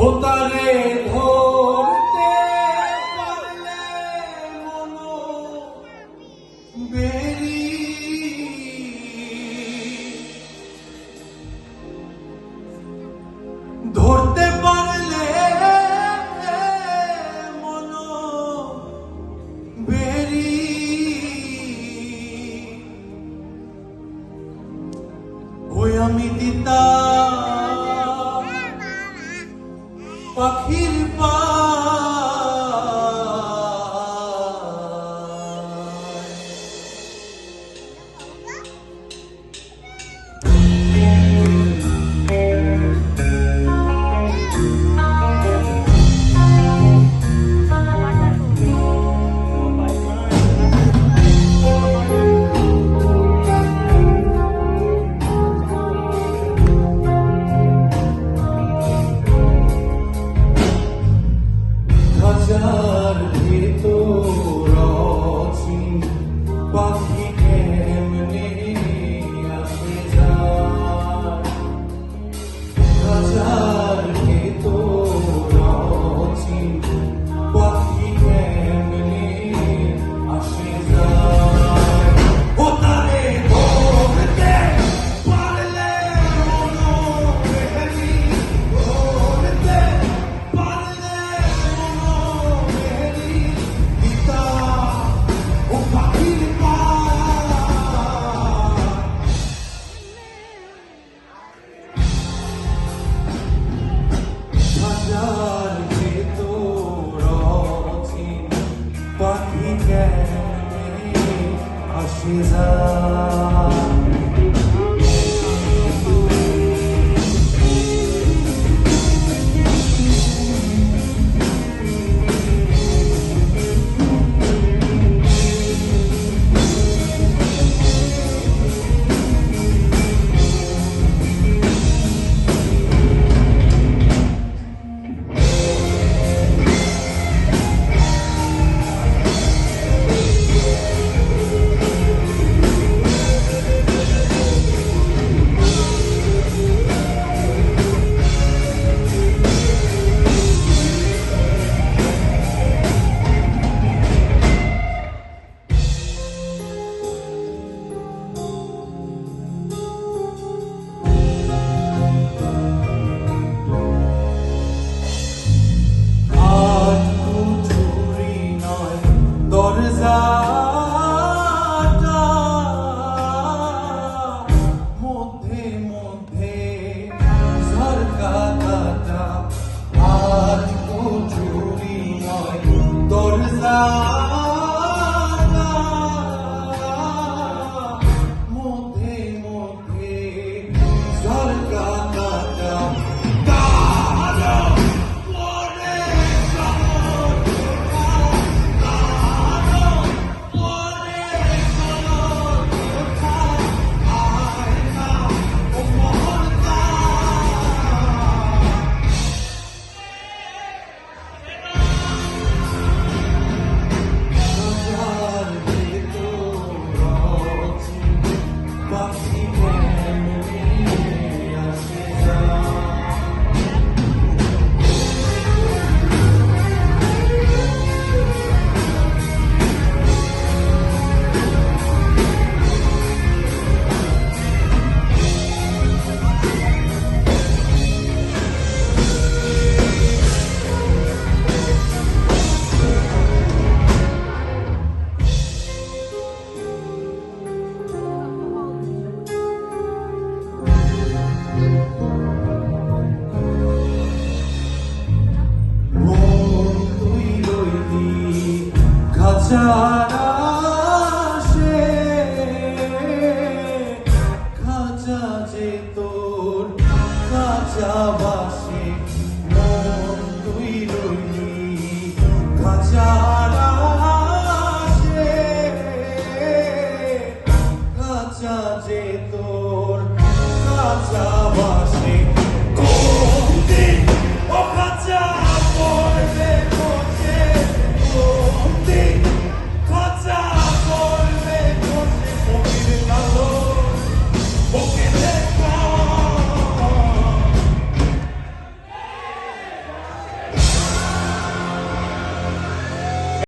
ভোতারে ধরতে পারলে মন বেরি। ধরতে পারলে মন বেরি। ওই আমি দিতা walk she's up. সারা সে খাঁচা যে তোর খাঁচা বাসে মন তুই রইলি খাঁচা